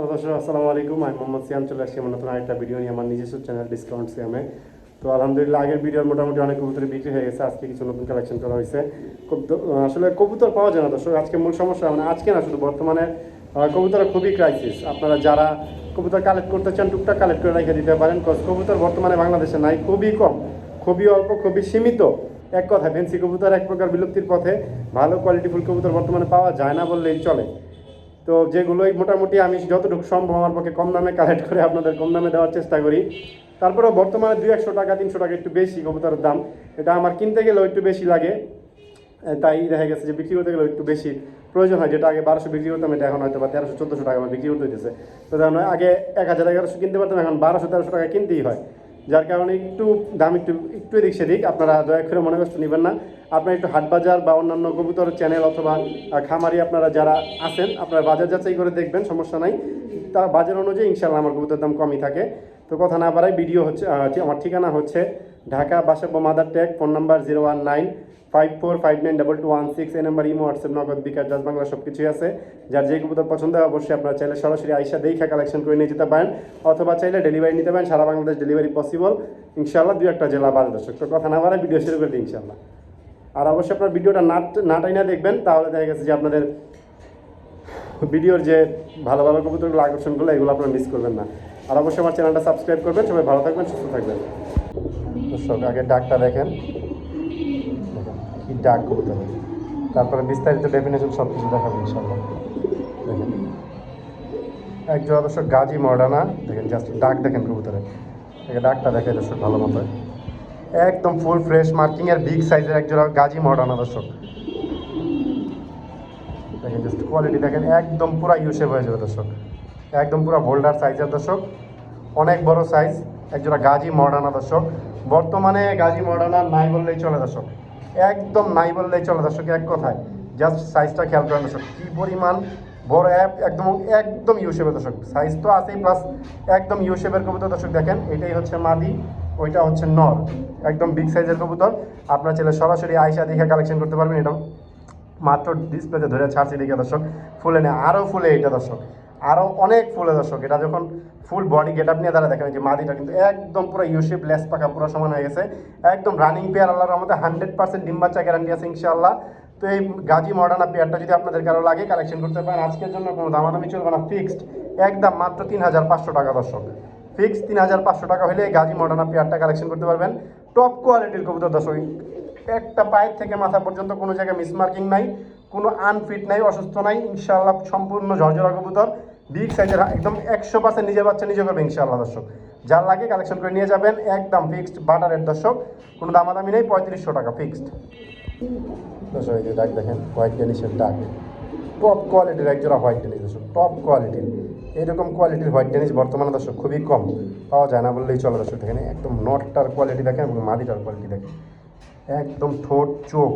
Hello আসসালামু আলাইকুম। আমি মোহাম্মদ সিয়াম চলে আসছি আমার নতুন আরেকটা ভিডিও নিয়ে আমার নিজস্ব চ্যানেল ডিসকাউন্ট সিয়ামে তো আলহামদুলিল্লাহ আগের ভিডিওর মোটামুটি অনেক কবুতর বিক্রি হয়ে গেছে। আজকে কিছু নতুন কালেকশন করা হয়েছে। কবুতর- আসলে কবুতর পাওয়া যায় না দর্শক। আজকে মূল সমস্যা মানে আজকে না শুধু বর্তমানে আহ, কবুতরের খুবই ক্রাইসিস আপনারা যারা কবুতর কালেক্ট করতে চান টুকটাক কালেক্ট করে রেখে দিতে পারেন। কবুতর বর্তমানে বাংলাদেশে নাই খুবই কম। খুবই অল্প খুবই সীমিত। এক কথা ফেন্সি কবুতর এক প্রকার বিলুপ্তির পথে। ভালো কোয়ালিটিফুল কবুতর বর্তমানে পাওয়া যায় না বললেই চলে। তো যেগুলোই মোটামুটি আমি যতটুকু সম্ভব আমার পক্ষে কম দামে কালেক্ট করে আপনাদের কম দামে দেওয়ার চেষ্টা করি। তারপরেও বর্তমানে দুই একশো টাকা, তিনশো টাকা একটু বেশি কবুতরের দাম। এটা আমার কিনতে গেলেও একটু বেশি লাগে। তাই দেখা গেছে যে বিক্রি করতে গেলেও একটু বেশি প্রয়োজন হয়। যেটা আগে বারোশো বিক্রি করতাম, এটা এখন হয়তো বা তেরোশো, চোদ্দোশো টাকা আমার বিক্রি করতে হইতেছে। তো তার মানে আগে এক হাজার এগারোশো কিনতে পারতাম, এখন বারোশো, তেরোশো টাকা কিনতেই হয়। যার কারণে একটু দাম একটু একটু এদিক সেদিক, আপনারা দয়া করে মনে কষ্ট নেবেন না। আপনারা একটু হাট বাজার বা অন্যান্য কবুতর চ্যানেল অথবা খামারি আপনারা যারা আছেন, আপনারা বাজার যাচাই করে দেখবেন, সমস্যা নাই। তা বাজার অনুযায়ী ইনশাল্লাহ আমার কবুতর দাম কমই থাকে। তো কথা না পারায় ভিডিও হচ্ছে, আমার ঠিকানা হচ্ছে Dhaka বাসাব্য Madartek phone number zero one nine five four five nine double two one six, এই number imo, WhatsApp, Nagad, bKash, জাজ বাংলা সব কিছুই আছে। যার যে কবুতর পছন্দ হয় অবশ্যই আপনারা চাইলে সরাসরি আইসা দেখা কালেকশন করে নিয়ে যেতে পারেন, অথবা চাইলে ডেলিভারি নিতে পারেন, সারা বাংলাদেশ ডেলিভারি পসিবল ইনশাল্লাহ দু একটা জেলা বাদ দর্শক। তো কথা না বাড়াই ভিডিও শুরু করে দিই ইনশাল্লাহ আর অবশ্যই আপনার ভিডিওটা নাট নাটাই না দেখবেন, তাহলে দেখা গেছে যে আপনাদের ভিডিওর যে ভালো ভালো কবুতরগুলো আকর্ষণগুলো এগুলো আপনারা মিস করবেন না। আর অবশ্যই আমার চ্যানেলটা সাবস্ক্রাইব করবেন, সবাই ভালো থাকবেন, সুস্থ থাকবেন। দর্শক, আগে ডাকটা দেখেন। কি ডাক কবুতর। তারপরে বিস্তারিত ডেফিনেশন সব কিছু দেখাবো ইনশাল্লাহ দেখেন। এক জোড়া দর্শক, গাজী মডানা দেখেন জাস্ট ডাক দেখেন কবুতরের দেখে ডাকটা দেখে দর্শক, ভালো মতো। একদম ফুল ফ্রেশ মার্কিং এর বিগ সাইজের এক জোড়া গাজী মডানা দর্শক। দেখেন জাস্ট কোয়ালিটি দেখেন, একদম পুরো ইউসেভ হয়ে যাবে দর্শক। একদম পুরো ভোল্ডার সাইজের দর্শক। অনেক বড় সাইজ একজোড়া গাজী মডার্না দর্শক। বর্তমানে গাজী মডার্না নাই বললেই চলে দর্শক। একদম নাই বললেই চলে দর্শক, এক কথায়। জাস্ট সাইজটা খেয়াল করেন দর্শক, কী পরিমাণ বড় অ্যাপ একদম একদম ইউসেপের দর্শক। সাইজ তো আছেই প্লাস একদম ইউসেপের কবুতর দর্শক দেখেন, এটাই হচ্ছে মাদি, ওইটা হচ্ছে নর। একদম বিগ সাইজের কবুতর। আপনার ছেলে সরাসরি আইসা দেখে কালেকশন করতে পারবেন এটা মাত্র ডিসপ্লেতে ধরে ছাড়ছি দেখে দর্শক। ফুলে নেই আরও ফুলে এটা দর্শক। আরও অনেক ফুলে দর্শক। এটা যখন ফুল বডি গেট আপ নিয়ে তারা দেখেন যে মাদিটা কিন্তু একদম পুরো ইউশেপ লেস পাকা, পুরো সমান হয়ে গেছে। একদম রানিং পেয়ার আল্লাহর আমাদের হান্ড্রেড পার্সেন্ট ডিম বাচ্চা গ্যারান্টি আছে ইনশাআল্লাহ। তো এই গাজী মডার্না পেয়ারটা যদি আপনাদের কারও লাগে কালেকশন করতে পারেন। আজকের জন্য কোনো দামাদামি চলবে না। ফিক্সড একদম মাত্র তিন হাজার পাঁচশো টাকা দর্শক। ফিক্সড তিন হাজার পাঁচশো টাকা হলে এই গাজী মডার্না পেয়ারটা কালেকশন করতে পারবেন। টপ কোয়ালিটির কবুতর দর্শক, একটা পায়ের থেকে মাথা পর্যন্ত কোনো জায়গায় মিসমার্কিং নাই, কোনো আনফিট নাই, অসুস্থ নাই, ইনশাআল্লাহ সম্পূর্ণ ঝরঝরা কবুতর। বিগ সাইজের একদম একশো পার্সেন্ট নিজের বাচ্চা, নিজে করবে ইনশাআল্লাহ দর্শক। যার লাগে কালেকশন করে নিয়ে যাবেন, একদম ফিক্সড বাটারের দর্শক। কোনো দামাদামি নেই, পঁয়ত্রিশশো টাকা ফিক্সড দর্শক, এই যে ডাক দেখেন হোয়াইট ডেনিসের ডাক টপ কোয়ালিটির একজোড়া হোয়াইট ডেনিস দর্শক টপ কোয়ালিটির এইরকম কোয়ালিটির হোয়াইট ডেনিস বর্তমানে দর্শক খুবই কম। পাওয়া যায় না বললেই চলে দর্শক, দেখেন, একদম নটটার কোয়ালিটি দেখেন এবং মাদিটার কোয়ালিটি দেখেন। একদম ঠোঁট, চোখ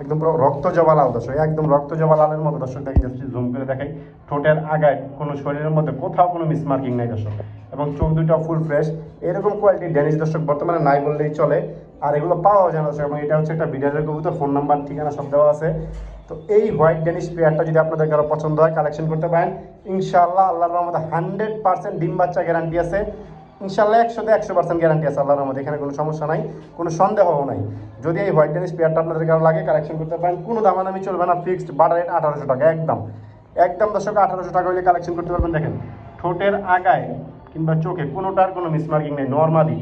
একদম পুরো রক্ত জবা লাল দর্শক একদম রক্ত জবা লালের মতো দর্শক দেখেন জাস্ট জুম করে দেখাই। ঠোঁটের আগায় কোনো শরীরের মধ্যে কোথাও কোনো মিসমার্কিং নাই দর্শক। এবং চোখ দুটো ফুল ফ্রেশ এরকম কোয়ালিটির ড্যানিশ দর্শক বর্তমানে নাই বললেই চলে। আর এগুলো পাওয়া যায় দর্শক। এবং এটা হচ্ছে একটা বিডারের কবুতর ফোন নাম্বার ঠিকানা সব দেওয়া আছে। তো এই হোয়াইট ড্যানিশ পেয়ারটা যদি আপনাদের কারও পছন্দ হয় কালেকশন করতে পারেন। ইনশাআল্লাহ, আল্লাহর রহমতে হান্ড্রেড পার্সেন্ট ডিম বাচ্চা গ্যারান্টি আছে। ইনশাল্লাহ একশোতে একশো পার্সেন্ট গ্যারান্টি আছে আল্লাহর রহমতে, এখানে কোনো সমস্যা নাই, কোনো সন্দেহও নাই। যদি এই হোয়াইট টেনিস পেয়ারটা আপনাদের কারও লাগে কালেকশন করতে পারেন, কোনো দামাদামি চলবে না ফিক্সড বাটার রেট আঠারোশো টাকা, একদম। একদম দর্শক, আঠারোশো টাকা হলে কালেকশন করতে পারবেন, দেখেন। ঠোঁটের আগায় কিংবা চোখে কোনোটার কোনো মিসমার্কিং নেই নর্মালি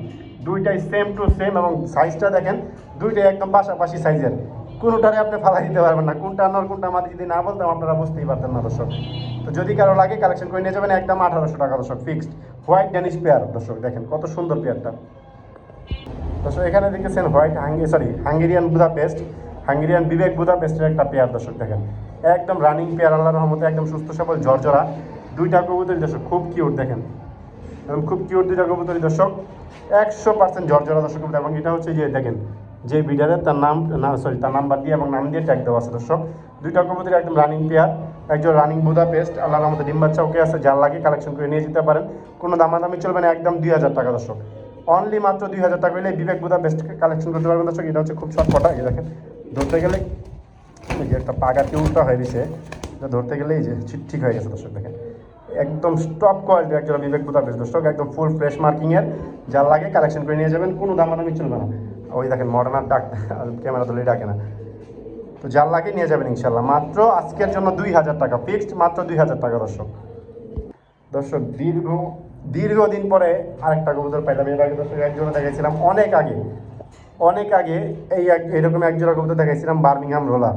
দুইটাই সেম টু সেম এবং সাইজটা দেখেন, দুইটাই একদম পাশাপাশি সাইজের কোনোটারে আপনি ফালাই দিতে পারবেন না। কোনটা নর কোনটা মাদি যদি না বলতাম আপনারা বুঝতেই পারতেন না, দর্শক। তো যদি কারও লাগে কালেকশন করে নিয়ে যাবেন একদম আঠারোশো টাকা, দর্শক ফিক্সড হোয়াইট ড্যানিশ পেয়ার দর্শক, দেখেন কত সুন্দর পেয়ারটা দর্শক, এখানে দেখেছেন হোয়াইট হাঙ্গি sorry Hungarian Budapest Hungarian বিবেক বুদা পেস্টের একটা পেয়ার দর্শক, দেখেন। একদম রানিং পেয়ার আল্লাহর রহমতে, একদম সুস্থ সবল ঝরঝরা। দুইটা কবুতরি দর্শক, খুব কিউট দেখেন। এবং খুব কিউট দুইটা কবুতরি দর্শক, একশো পার্সেন্ট ঝরঝরা, দর্শক, এবং এটা হচ্ছে যে, দেখেন যে বিডারের তার নাম, না সরি তার নাম্বার দিয়ে এবং নাম দিয়ে ট্যাগ দেওয়া আছে, দর্শক। দুইটা কবুতরি একদম রানিং পেয়ার একজন রানিং বুদা পেস্ট আল্লাহর আমাদের ডিম বাচ্চা ওকে আছে, যার লাগে কালেকশন করে নিয়ে যেতে পারেন। কোনো দামাদামি চলবে না, একদম দুই হাজার টাকা, দর্শক। অনলি মাত্র দুই হাজার টাকা হলে বিবেক বুদা বেস্ট কালেকশন করতে পারবেন, দর্শক। এটা হচ্ছে খুব শর্টকটা এই দেখেন। ধরতে গেলে এই যে একটা পাগাটি উল্টা হয়ে গেছে, এটা ধরতে গেলে এই যে ঠিক হয়ে গেছে, দর্শক, দেখেন। একদম টপ কোয়ালিটির একজন বিবেক বুতা বেশ দর্শক। একদম ফুল ফ্রেশ মার্কিংয়ের যার লাগে কালেকশন করে নিয়ে যাবেন, কোনো দামাদামি চলবে না। ওই দেখেন মডার্নার ডাক ক্যামেরা তুলে ডাকে না। তো যার লাগে নিয়ে যাবেন ইনশাল্লাহ মাত্র আজকের জন্য দুই হাজার টাকা ফিক্সড মাত্র দুই হাজার টাকা, দর্শক। দর্শক, দীর্ঘ, দীর্ঘদিন পরে আরেকটা কবুতর পাইলাম। এর আগে দর্শক একজোড়া দেখাইছিলাম। অনেক আগে অনেক আগে এই এক, এরকম একজোড়া কবুতর দেখাইছিলাম, বার্মিংহাম রোলার।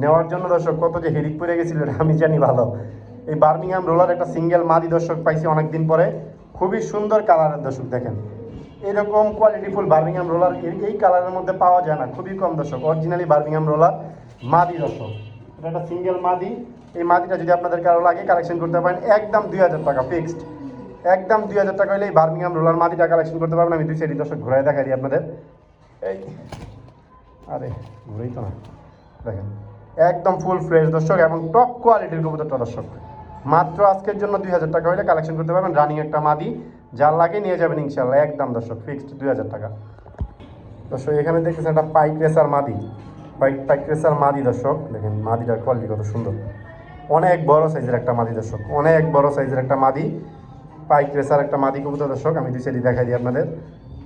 নেওয়ার জন্য দর্শক কত যে হিরিক পড়ে গেছিল আমি জানি ভালো। এই বার্মিংহাম রোলার একটা সিঙ্গেল মাদি দর্শক পাইছি অনেক দিন পরে। খুবই সুন্দর কালারের দর্শক দেখেন। এরকম কোয়ালিটিফুল বার্মিংহাম রোলার এই কালারের মধ্যে পাওয়া যায় না। খুবই কম দর্শক। অরিজিনালি বার্মিংহাম রোলার মাদি দর্শক। এটা একটা সিঙ্গেল মাদি। এই মাদিটা যদি আপনাদের কারও লাগে কালেকশন করতে পারেন। একদম দুই হাজার টাকা ফিক্সড একদম দুই হাজার টাকা হলে এই বার্মিংহাম রোলার মাদিটা কালেকশন করতে পারবেন। আমি দুই সাইড দর্শক ঘুরাই দেখাই দিই আপনাদের। এই, আরে, ঘুরেই তো না। দেখেন, একদম ফুল ফ্রেশ দর্শক এবং টপ কোয়ালিটির কবুতরটা দর্শক। মাত্র আজকের জন্য দুই হাজার টাকা হলে কালেকশন করতে পারবেন। রানিং একটা মাদি। যার লাগে নিয়ে যাবেন ইনশাল্লাহ একদম দর্শক ফিক্সড দুই হাজার টাকা। দর্শক, এখানে দেখতেছেন একটা পাইক রেসার মাদি। পাইক পাইক রেসার মাদি দর্শক, দেখেন মাদিটার কোয়ালিটি কত সুন্দর। অনেক বড় সাইজের একটা মাদি দর্শক, অনেক বড় সাইজের একটা মাদি। পাইক রেসার একটা মাদি কবুতর দর্শক, আমি দুই সাইডে দেখাই দিই আপনাদের।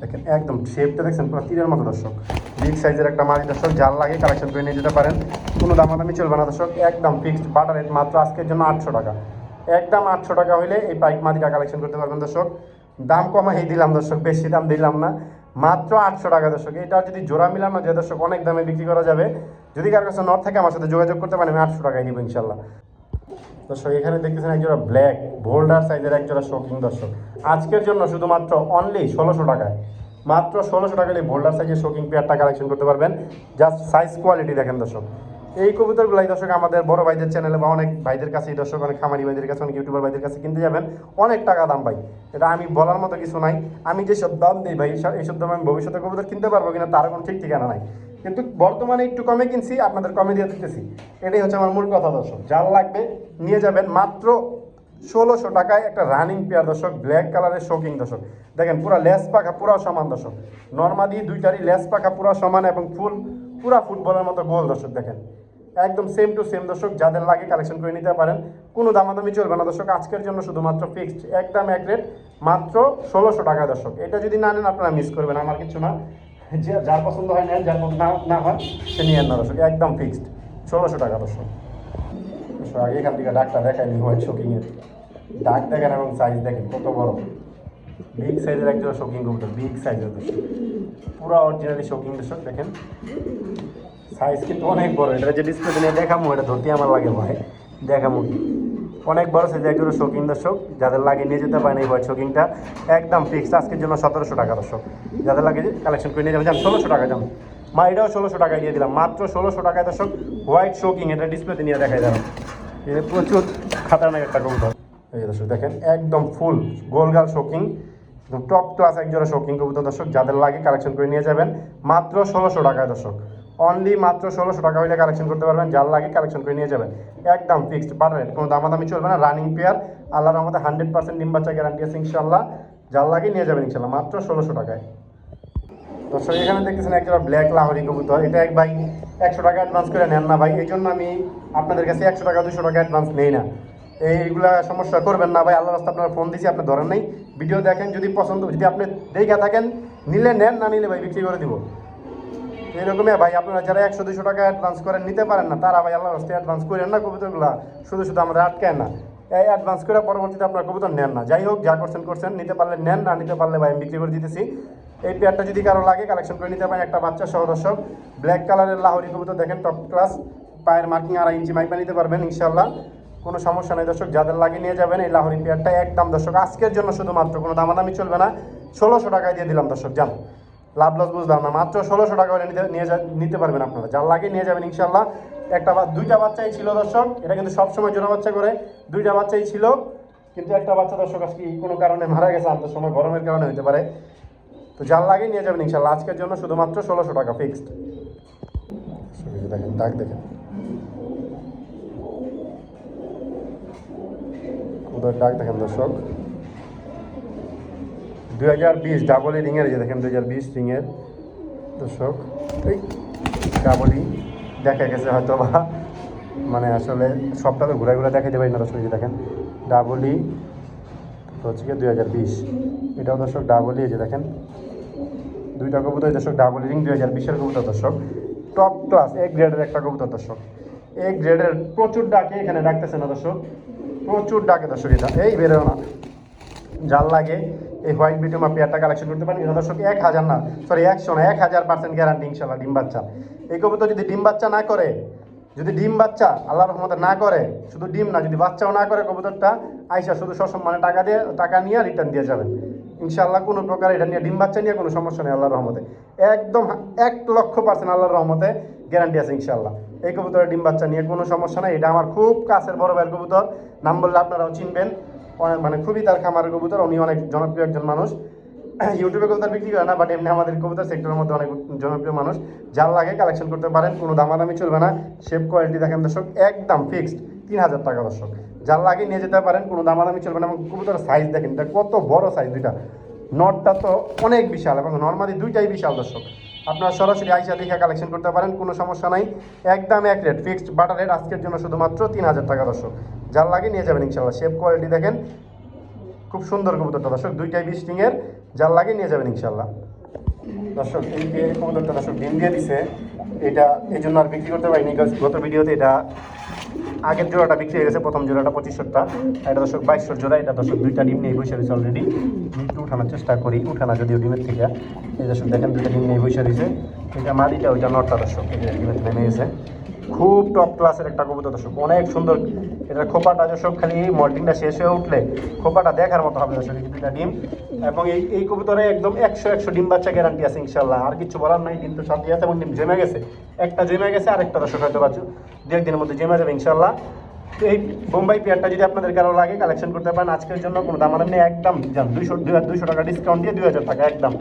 দেখেন একদম শেপটা দেখছেন, পুরো তীরের মতো দর্শক। বিগ সাইজের একটা মাদি দর্শক, যার লাগে কালেকশন করে নিয়ে যেতে পারেন। কোনো দামাদামি চলবে না দর্শক, একদম ফিক্সড বাটার রেট মাত্র আজকের জন্য আটশো টাকা। একদম আটশো টাকা হইলে এই পাইক মাদিটা কালেকশন করতে পারবেন দর্শক। দাম কমাই দিলাম দর্শক, বেশি দাম দিলাম না। মাত্র আটশো টাকা দর্শক, এটা যদি জোড়া মিলানো যায় দর্শক, অনেক দামে বিক্রি করা যাবে। যদি কারোর কাছে নট থাকে, আমার সাথে যোগাযোগ করতে পারেন, আমি আটশো টাকায় নিব ইনশাল্লাহ। দর্শক, এখানে দেখতেছেন একজোড়া ব্ল্যাক বোল্ডার সাইজের একজোড়া শোকিং দর্শক। আজকের জন্য শুধুমাত্র অনলি ষোলোশো টাকায়। মাত্র ষোলোশো টাকা বোল্ডার সাইজের শোকিং পেয়ারটা কালেকশন করতে পারবেন। জাস্ট সাইজ কোয়ালিটি দেখেন দর্শক। এই কবুতরগুলাই দর্শক আমাদের বড় ভাইদের চ্যানেলে বা অনেক ভাইদের কাছে দর্শক অনেক খামারি ভাইদের কাছে, অনেক ইউটিউবার ভাইদের কাছে কিনতে যাবেন। অনেক টাকা দাম পাই এটা আমি বলার মতো কিছু নাই। আমি যেসব দাম দিই ভাই এইসব- দাম আমি ভবিষ্যতে কবুতর কিনতে পারব কিনা তার কোনো ঠিক ঠিকানা নাই। কিন্তু বর্তমানে একটু কমে কিনছি, আপনাদের কমে দিয়ে দিতেছি। এটাই হচ্ছে আমার মূল কথা দর্শক। যার লাগবে নিয়ে যাবেন মাত্র ষোলোশো টাকায় একটা রানিং পেয়ার দর্শক ব্ল্যাক কালারের শোকিং দর্শক। দেখেন পুরো লেস পাখা পুরো সমান দর্শক। নর্মালি দুইটারই লেস পাখা পুরো সমান এবং ফুল পুরা ফুটবলের মতো গোল দর্শক দেখেন। একদম সেম টু সেম দর্শক, যাদের লাগে কালেকশন করে নিতে পারেন। কোনো দামাদামি চলবে না দর্শক, আজকের জন্য শুধুমাত্র ফিক্সড একদম এক রেট মাত্র ষোলোশো টাকা দর্শক। এটা যদি না নেন, আপনারা মিস করবেন, আমার কিছু না। যে যার পছন্দ হয় নেন, যার না না হয়, সে নিয়ে না দর্শক, একদম ফিক্সড ষোলোশো টাকা দর্শক। দর্শক, আগে এখান থেকে ডাকটা দেখায়নি হোয়াইট শোকিংয়ের ডাক দেখেন এবং সাইজ দেখেন, কত বড়। বিগ সাইজের একজন শোকিং কবুতর বিগ সাইজের দর্শক। পুরো অরিজিনালি শোকিং দর্শক, দেখেন। সাইজ কিন্তু অনেক বড়। এটা যে ডিসপ্লে নিয়ে দেখামো, এটা ধরতে আমার লাগে ভাই দেখামো অনেক বড় সাইজ একজন শৌখিন দর্শক। যাদের লাগে নিয়ে যেতে পারেন এই হোয়াইট শৌখিনটা একদম ফিক্সড আজকের জন্য সতেরোশো টাকা দর্শক। যাদের লাগে কালেকশন করে নিয়ে যাবেন, যান ষোলোশো টাকা যান। মা, এটাও ষোলোশো টাকায় দিয়ে দিলাম। মাত্র ষোলোশো টাকায় দর্শক হোয়াইট শৌকিং এটা ডিসপ্লেতে নিয়ে দেখাই যাবেন প্রচুর খাতারনাক একটা কবুতর এই দর্শক, দেখেন, একদম ফুল গোলগাল শৌকিং টপ ক্লাস একজোড়া শৌকিং কবুতর দর্শক, যাদের লাগে কালেকশন করে নিয়ে যাবেন। মাত্র ষোলোশো টাকায় দর্শক। অনলি মাত্র ষোলোশো টাকা হইলে কালেকশন করতে পারবেন, যার লাগে কালেকশন করে নিয়ে যাবেন। একদম ফিক্সড বাটার রেট কোনো দামাদামি চলবে না রানিং পেয়ার আল্লাহর আমাদের হান্ড্রেড পার্সেন্ট ডিম বাচ্চা গ্যারান্টি আছে ইনশাল্লাহ যার লাগে নিয়ে যাবেন ইনশাল্লাহ মাত্র ষোলোশো টাকায়। দর্শক, এখানে দেখতেছেন একটা ব্ল্যাক লাহরি কবুতর। এটা এক ভাই একশো টাকা অ্যাডভান্স করে নেন না ভাই এই জন্য আমি আপনাদের কাছে একশো টাকা, দুশো টাকা অ্যাডভান্স নেই না। এইগুলা সমস্যা করবেন না ভাই আল্লাহ রাস্তা আপনারা ফোন দিয়েছি আপনি ধরেন নেই। ভিডিও দেখেন, যদি পছন্দ, যদি আপনি দেখে থাকেন, নিলে নেন, না নিলে ভাই বিক্রি করে দিব। এরকমই ভাই, আপনারা যারা একশো দুশো টাকা অ্যাডভান্স করেন নিতে পারেন না, তারা ভাই আল্লাহ রাস্তায় অ্যাডভান্স করেন না, কবুতরগুলা শুধু শুধু আমাদের আটকায় না। এই অ্যাডভান্স করে পরবর্তীতে আপনার কবুতর নেন না। যাই হোক, যা করছেন করছেন, নিতে পারলে নেন, না নিতে পারলে ভাই আমি বিক্রি করে দিতেছি। এই পেয়ারটা যদি কারও লাগে কালেকশন করে নিতে পারেন, একটা বাচ্চা সহ দর্শক। ব্ল্যাক কালারের লাহোরি কবুতর দেখেন টপ ক্লাস পায়ের মার্কিং আড়াই ইঞ্চি মাইপা নিতে পারবেন ইনশাল্লাহ কোনো সমস্যা নেই। দর্শক, যাদের লাগে নিয়ে যাবেন এই লাহোরি পেয়ারটা একদম। দর্শক, আজকের জন্য শুধুমাত্র কোনো দামাদামি চলবে না, ষোলোশো টাকায় দিয়ে দিলাম দর্শক, যান। লাভ লস বুঝলাম না, মাত্র ষোলোশো টাকা হলে নিতে নিয়ে নিতে পারবেন আপনারা। যার লাগে নিয়ে যাবেন ইনশাল্লাহ একটা বা দুইটা বাচ্চাই ছিল দর্শক, এটা কিন্তু সবসময় জোড়া বাচ্চা করে। দুইটা বাচ্চাই ছিল, কিন্তু একটা বাচ্চা দর্শক আজকে কোনো কারণে মারা গেছে আমাদের সময় গরমের কারণে হতে পারে। তো যার লাগে নিয়ে যাবেন ইনশাল্লাহ আজকের জন্য শুধুমাত্র ষোলোশো টাকা ফিক্সড দেখেন ডাক দেখেন। ওদের ডাক দেখেন দর্শক। দুই হাজার বিশ, ডাবল রিংয়ের যে দেখেন, দুই হাজার বিশ রিংয়ের দর্শক। এই ডাবলই দেখা গেছে হয়তো বা মানে আসলে সবটা তো ঘুরে ঘুরে দেখাইতে পারি না দর্শক যে দেখেন ডাবলি তো হচ্ছে কি দুই হাজার বিশ। এটাও দর্শক ডাবলি এই যে দেখেন, দুইটা কবুতর দর্শক ডাবল রিং, দুই হাজার বিশের কবুতর দর্শক। টপ ক্লাস, এক গ্রেডের একটা কবুতর দর্শক। এক গ্রেডের প্রচুর ডাকে এখানে ডাকতেছে না দর্শক। প্রচুর ডাকে দর্শক এটা। এই বেরোয় না। জাল লাগে এই হোয়াইট বিটুমা পেয়ারটা কালেকশন করতে পারেন। এটা দর্শক এক হাজার না সরি একশো না, এক হাজার পার্সেন্ট গ্যারান্টি ইনশাল্লাহ ডিম বাচ্চা। এই কবুতর যদি ডিম বাচ্চা না করে, যদি ডিম বাচ্চা আল্লাহ রহমতে না করে, শুধু ডিম না, যদি বাচ্চাও না করে কবুতরটা, আইসা শুধু সসম্মানে টাকা দিয়ে, টাকা নিয়ে রিটার্ন দিয়ে যাবেন। ইনশাআল্লাহ কোনো প্রকার এটা নিয়ে ডিম বাচ্চা নিয়ে কোনো সমস্যা নেই আল্লাহর রহমতে। একদম এক লক্ষ পার্সেন্ট আল্লাহর রহমতে গ্যারান্টি আছে ইনশাল্লাহ এই কবুতরের ডিম বাচ্চা নিয়ে কোনো সমস্যা নাই। এটা আমার খুব কাছের বড় ভাইয়ের কবুতর। নাম বললে আপনারাও চিনবেন। মানে খুবই তার খামারের কবুতর। উনি অনেক জনপ্রিয় একজন মানুষ। ইউটিউবে কবুতর বিক্রি করে না বাট এমনি আমাদের কবুতর সেক্টরের মধ্যে অনেক জনপ্রিয় মানুষ। যার লাগে কালেকশন করতে পারেন, কোনো দামাদামি চলবে না। শেপ কোয়ালিটি দেখেন দর্শক, একদম ফিক্সড তিন হাজার টাকা দর্শক। যার লাগে নিয়ে যেতে পারেন, কোনো দামাদামি চলবে না। এবং কবুতরের সাইজ দেখেন, এটা কত বড় সাইজ দুইটা। নটটা তো অনেক বিশাল এবং নর্মালি দুইটাই বিশাল দর্শক। আপনারা সরাসরি আইসা দেখে কালেকশন করতে পারেন, কোনো সমস্যা নাই। একদম এক রেট ফিক্সড বাটার রেট আজকের জন্য শুধুমাত্র তিন হাজার টাকা দর্শক। যার লাগে নিয়ে যাবেন ইনশাল্লাহ শেপ কোয়ালিটি দেখেন, খুব সুন্দর কবুতরটা দর্শক, দুইটাই বিস্টিংয়ের যার লাগে নিয়ে যাবেন ইনশাল্লাহ দর্শক, এই যে কবুতরটা দর্শক ডিম দিয়ে দিছে, এটা এই জন্য আর বিক্রি করতে পারিনি গত ভিডিওতে এটা আগের জোড়াটা বিক্রি হয়ে গেছে, প্রথম জোড়াটা পঁচিশশোটা এটা দশক বাইশশোর জোড়া, এটা দশক দুইটা ডিম নিয়ে বসে রয়েছে অলরেডি একটু উঠানোর চেষ্টা করি, উঠানা যদিও ডিমের থেকে। এই দশক দেখেন, দুইটা ডিম নিয়ে বসে রয়েছে। এটা মাদিটা ওইটা নটটা দশক এটা ডিমের থেকে গেছে খুব টপ ক্লাসের একটা কবুতর দর্শক। অনেক সুন্দর। এটা খোপাটা দর্শক খালি মল্টিংটা শেষ হয়ে উঠলে খোপাটা দেখার মতো হবে দর্শক দুইটা ডিম। এবং এই এই কবুতরে একদম একশো একশো ডিম বাচ্চা গ্যারান্টি আছে ইনশাল্লাহ আর কিছু বলার নাই ডিম তো সাথে আছে এবং ডিম জমে গেছে। একটা জমে গেছে আর একটা দর্শক হয়তো পাচ্ছ দু একদিনের মধ্যে জমে যাবে ইনশাল্লাহ এই বোম্বাই পেয়ারটা যদি আপনাদের কারও লাগে কালেকশন করতে পারেন। আজকের জন্য কোনো দাম নেই, একদম যান দুইশো দুইশো টাকা ডিসকাউন্ট দিয়ে দুই হাজার টাকা, একদম।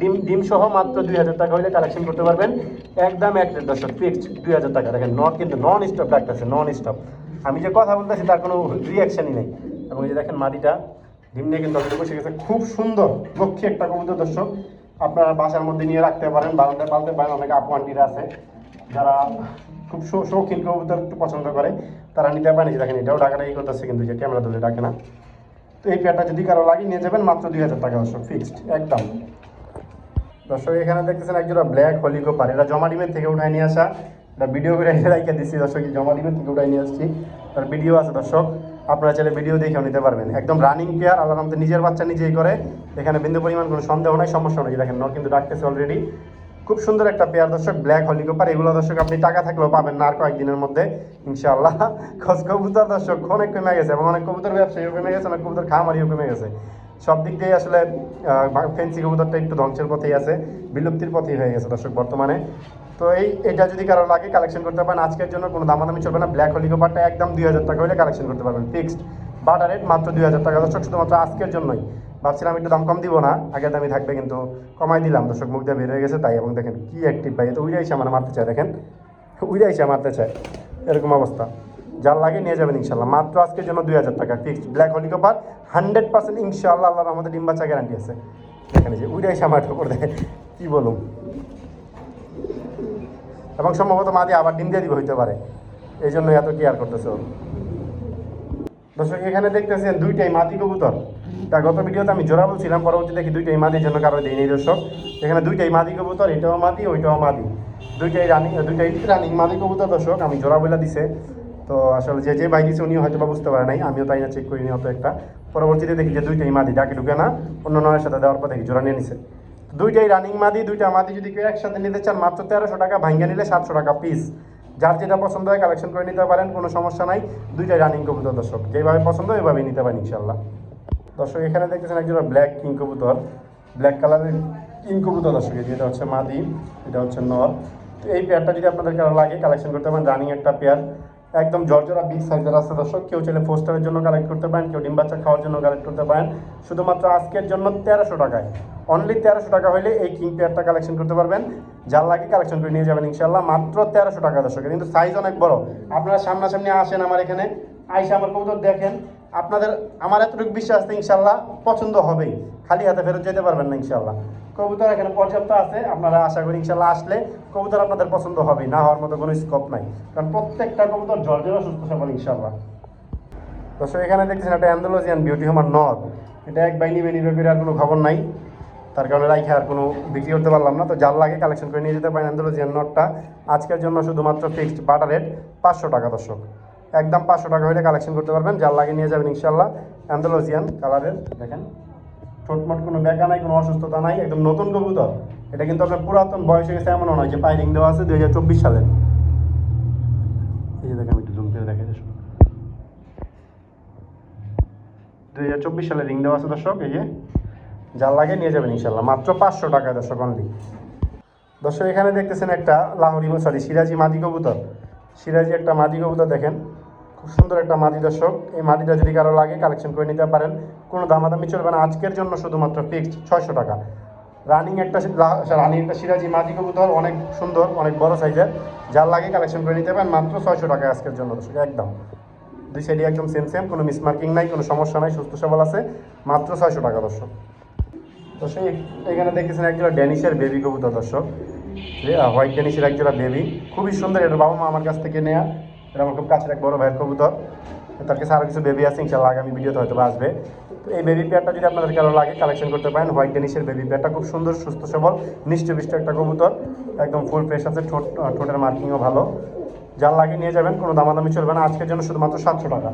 ডিম ডিম সহ মাত্র দুই হাজার টাকা হলে কালেকশন করতে পারবেন। একদম এক রেট, দর্শক ফিক্সড দুই হাজার টাকা। দেখেন নট কিন্তু নন স্টপ ডাকতেছে নন স্টপ আমি যে কথা বলতেছি, তার কোনো রিয়াকশনই নেই। এবং এই যে দেখেন মাটিটা, ডিম নিয়ে কিন্তু বসে গেছে। খুব সুন্দর, লক্ষ্মী একটা কবুতর, দর্শক। আপনারা বাসার মধ্যে নিয়ে রাখতে পারেন, বারান্দায় পালতে পারেন, অনেক আপু আন্টিরা আছে। যারা খুব শৌখিন কবুতর একটু পছন্দ করে। তারা নিতে যে দেখেন এটাও ডাকাডাকি করতেছে, কিন্তু যে ক্যামেরা ধরে ডাকে না। তো এই পেয়ারটা যদি কারও লাগে নিয়ে যাবেন, মাত্র দুই হাজার টাকা দর্শক ফিক্সড একদম। দর্শক, এখানে দেখতেছেন একজোড়া ব্ল্যাক হলিকোপার এটা জমা ডিমের থেকে উঠায় নিয়ে আসা। এটা ভিডিও করে রেখে দিচ্ছি দর্শক জমা ডিমের থেকে উঠায় নিয়ে আসছি। তার ভিডিও আছে দর্শক, আপনারা চাইলে ভিডিও দেখেও নিতে পারবেন। একদম রানিং পেয়ার আল্লাহ নিজের বাচ্চা নিজেই করে। এখানে বিন্দু পরিমাণ কোনো সন্দেহ নাই, সমস্যা নেই দেখেন নর কিন্তু ডাকতেছে অলরেডি খুব সুন্দর একটা পেয়ার দর্শক ব্ল্যাক হলিকোপার এগুলো দর্শক, আপনি টাকা থাকলেও পাবেন না আর কয়েকদিনের মধ্যে, ইনশাআল্লাহ। খোঁজ কবুতর দর্শক, অনেক কমে গেছে, এবং অনেক কবুতর ব্যবসায়ীও কমে গেছে, অনেক কবুতর খামারিও কমে গেছে। সব দিক দিয়ে আসলে ফেন্সি কবুতরটা একটু ধ্বংসের পথেই আছে, বিলুপ্তির পথেই হয়ে গেছে দর্শক বর্তমানে। তো এই, এটা যদি কারও লাগে কালেকশন করতে পারেন। আজকের জন্য কোনো দামাদামি চলবে না। ব্ল্যাক হলিকোপারটা একদম দুই হাজার টাকা হলে কালেকশন করতে পারবেন। ফিক্সড বাটার রেট মাত্র দুই হাজার টাকা দর্শক, শুধুমাত্র আজকের জন্যই। ভাবছিলাম একটু দাম কম দিব না, আগে দামই থাকবে কিন্তু কমাই দিলাম, দর্শক মুখ দিয়ে বের হয়ে গেছে তাই, এবং দেখেন কি অ্যাক্টিভ ভাই তো উইরাইছে আমার মারতে চায়, দেখেন উইরাইছে মারতে চায়, এরকম অবস্থা। যার লাগে নিয়ে যাবেন ইনশাল্লাহ, মাত্র আজকের জন্য দুই হাজার টাকা ফিক্সড ব্ল্যাক হলিকপার হান্ড্রেড পার্সেন্ট ইনশাল্লাহ আল্লাহর আমাদের ডিম বাচ্চা গ্যারান্টি আছে। এখানে যে উইরাইছে আমার ঠোকর দেখে কী বলুন। এবং সম্ভবত মাদি আবার ডিম দিয়ে দিব, হইতে পারে। এই জন্য এত কেয়ার করতেছে দর্শক, এখানে দেখতেছেন দুইটাই মাদি কবুতর। তা গত ভিডিওতে আমি জোড়া বলছিলাম পরবর্তী দেখি দুইটাই মাদির জন্য কারও দিইনি দর্শক। এখানে দুইটাই মাদি কবুতর, এটাও মাদি, ওইটাও মাদি। দুইটাই রানিং দুইটাই রানিং মাদি কবুতর দর্শক, আমি জোড়া বলে দিছে। তো আসলে যে যে ভাই দিছে উনি হয়তো বা বুঝতে পারে নাই, আমিও তাই না চেক করিনি হয়তো একটা। পরবর্তীতে দেখি যে দুইটাই মাদি ডাকে ঢুকে না, অন্য নয়ের সাথে দেওয়ার পর দেখি জোড়া নিয়ে নিছে। দুইটাই রানিং মাদি, দুইটা মাদি যদি কেউ একসাথে নিতে চান, মাত্র তেরোশো টাকা ভাঙ্গা নিলে সাতশো টাকা পিস যার যেটা পছন্দ হয় কালেকশন করে নিতে পারেন, কোনো সমস্যা নাই। দুইটা রানিং কবুতর দর্শক। যেভাবে পছন্দ, ওইভাবেই নিতে পারেন ইনশাল্লাহ দর্শক, এখানে দেখতেছেন একজন ব্ল্যাক কিং কবুতর। ব্ল্যাক কালারের কিং কবুতর দর্শক, এই যে এটা হচ্ছে মাদি, এটা হচ্ছে নর। তো এই পেয়ারটা যদি আপনাদের কারও লাগে কালেকশন করতে পারেন রানিং একটা পেয়ার একদম জর্জরা বিগ সাইজের আছে দর্শক। কেউ চাইলে পোস্টারের জন্য কালেক্ট করতে পারেন, কেউ ডিম বাচ্চা খাওয়ার জন্য কালেক্ট করতে পারেন। শুধুমাত্র আজকের জন্য তেরোশো টাকায়। অনলি তেরোশো টাকা হলে এই কিং পেয়ারটা কালেকশন করতে পারবেন। যার লাগে কালেকশন করে নিয়ে যাবেন ইনশাল্লাহ মাত্র তেরোশো টাকা দর্শক। কিন্তু সাইজ অনেক বড়। আপনারা সামনাসামনি আসেন আমার এখানে। আইসা আমার কবুতর দেখেন। আপনাদের, আমার এতটুকু বিশ্বাস ইনশাল্লাহ পছন্দ হবেই। খালি হাতে ফেরত যেতে পারবেন না ইনশাল্লাহ কবুতর এখানে পর্যাপ্ত আছে, আপনারা আশা করি ইনশাল্লাহ আসলে কবুতর আপনাদের পছন্দ হবে, না হওয়ার মতো কোনো স্কোপ নাই। কারণ প্রত্যেকটা কবুতর জর্জেরা সুস্থ সবল ইনশাল্লাহ দর্শক এখানে দেখছেন একটা অ্যান্ডোলজিয়ান বিউটি হোমার নর এটা এক বাই নিবে নিবে করে আর কোনো খবর নাই। তার কারণে রাইখে আর কোনো বিক্রি করতে পারলাম না। তো যার লাগে কালেকশন করে নিয়ে যেতে পারেন অ্যান্ডোলজিয়ান নটটা আজকের জন্য শুধুমাত্র ফিক্সড বাটার রেট পাঁচশো টাকা দর্শক। একদম পাঁচশো টাকা হলে কালেকশন করতে পারবেন। যার লাগে নিয়ে যাবেন ইনশাল্লাহ অ্যান্ডোলজিয়ান কালারের দেখেন। ছোটমোট কোনো বেকা নাই, কোনো অসুস্থতা নাই, একদম নতুন কবুতর। এটা কিন্তু আপনার পুরাতন বয়স হয়ে গেছে, এমনও নয় যে পাইরিং দেওয়া আছে দুই হাজার চব্বিশ সালে। এই যে দেখেন, আমি একটু জুম করে দেখাই, দর্শক। দুই হাজার চব্বিশ সালে রিং দেওয়া আছে, দর্শক, এই যে। যার লাগে নিয়ে যাবেন ইনশাল্লাহ মাত্র পাঁচশো টাকা, দর্শক অনলি দর্শক, এখানে দেখতেছেন একটা লাহোরি সরি সিরাজি মাদি কবুতর। সিরাজি একটা মাদি কবুতর, দেখেন। খুব সুন্দর একটা মাদি দর্শক। এই মাদিটা যদি কারও লাগে কালেকশন করে নিতে পারেন। কোনো দামাদামি চলবে না। আজকের জন্য শুধুমাত্র ফিক্সড ছয়শো টাকা। রানিং একটা রানিং একটা সিরাজি মাদি কবুতর, অনেক সুন্দর, অনেক বড় সাইজের যার লাগে কালেকশন করে নিতে পারেন। মাত্র ছয়শো টাকা আজকের জন্য দর্শক, একদম। দুই সাইডে একদম সেম সেম কোনো মিসমার্কিং নাই, কোনো সমস্যা নাই, সুস্থ সবল আছে। মাত্র ছয়শো টাকা দর্শক। দর্শক এখানে দেখতেছেন একজোড়া ড্যানিশের বেবি কবুতর দর্শক। হোয়াইট ড্যানিশের একজোড়া বেবি খুবই সুন্দর, এটা বাবা মা আমার কাছ থেকে নেয়া। এটা আমার খুব কাছের এক বড় ভাইয়ের কবুতর। তার কাছে আরও কিছু বেবি আছে ইনশাল্লাহ আগামী ভিডিওতে হয়তো আসবে। তো এই বেবি পেয়ারটা যদি আপনাদের কারও লাগে কালেকশন করতে পারেন। হোয়াইট ডেনিশের বেবি পেয়ারটা খুব সুন্দর, সুস্থ, সবল, নিষ্ঠবিষ্ট একটা কবুতর। একদম ফুল ফ্রেশ আছে, ঠোঁট ঠোঁটের মার্কিংও ভালো। যার লাগে নিয়ে যাবেন, কোনো দামাদামি চলবে না। আজকের জন্য শুধুমাত্র সাতশো টাকা।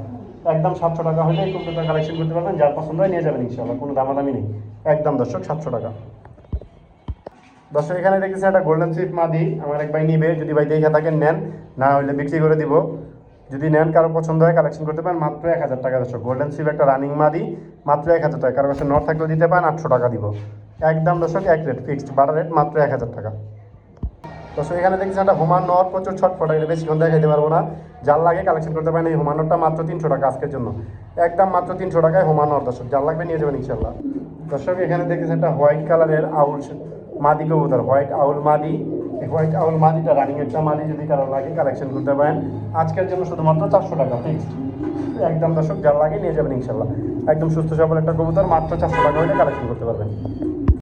একদম সাতশো টাকা হলে কবুতরটা কালেকশন করতে পারবেন। যার পছন্দ হয় নিয়ে যাবেন ইনশাল্লাহ কোনো দামাদামি নেই। একদম দর্শক, সাতশো টাকা। দর্শক, এখানে দেখেছি একটা গোল্ডেন সুইপ মাদি। আমার এক ভাই নিবে, যদি ভাই দেখে থাকেন, নেন। না হলে বিক্রি করে দিব। যদি নেন, কারও পছন্দ হয় কালেকশন করতে পারেন, মাত্র এক হাজার টাকা। দর্শক গোল্ডেন সুইপ একটা রানিং মাদি, মাত্র এক হাজার টাকা। কারও কাছে নট থাকলেও দিতে পারেন, আটশো টাকা দিব। একদম দর্শক, এক রেট ফিক্সড বাটা রেট মাত্র এক হাজার টাকা। দর্শক, এখানে দেখছি একটা হুমান নর প্রচুর ছটফট, এটা বেশিক্ষণ দেখাইতে পারব না। যার লাগে কালেকশন করতে পারেন, এই হুমান নরটা মাত্র তিনশো টাকা আজকের জন্য। একদম মাত্র তিনশো টাকায় হুমান নর দর্শক। যার লাগবে নিয়ে যাবেন ইনশাল্লাহ দর্শক, এখানে দেখেছি একটা হোয়াইট কালারের আউল মাদি কবুতর হোয়াইট আউল মাদি। হোয়াইট আউল মাদিটা রানিং একটা মাদি যদি কারও লাগে কালেকশন করতে পারেন। আজকের জন্য শুধুমাত্র চারশো টাকা ফিক্সড একদম দর্শক, যার লাগে নিয়ে যাবেন ইনশাল্লাহ। একদম সুস্থ সবল একটা কবুতর, মাত্র চারশো টাকা হলে কালেকশন করতে পারবেন।